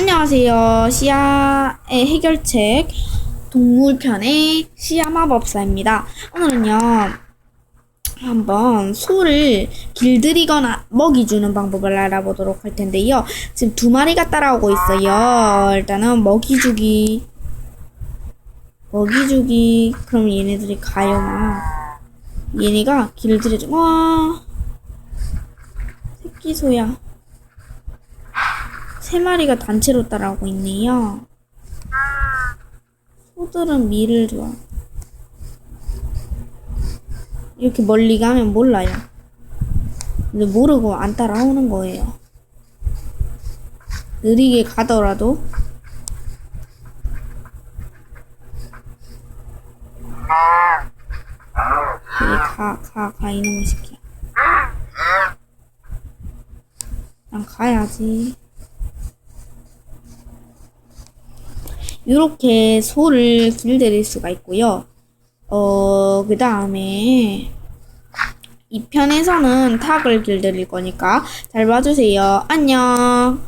안녕하세요. 시야의 해결책 동물편의 시야 마법사입니다. 오늘은요, 한번 소를 길들이거나 먹이 주는 방법을 알아보도록 할 텐데요. 지금 두 마리가 따라오고 있어요. 일단은 먹이 주기. 먹이 주기. 그럼 얘네들이 가요, 막. 얘네가 길들여줘. 와. 새끼 소야. 세 마리가 단체로 따라오고 있네요. 소들은 밀을 좋아. 이렇게 멀리 가면 몰라요. 근데 모르고 안 따라오는 거예요. 느리게 가더라도 여기 가, 가, 가, 이놈의 새끼야. 난 가야지. 이렇게 소를 길들일 수가 있고요. 어, 그 다음에 이 편에서는 닭을 길들일 거니까 잘 봐주세요. 안녕.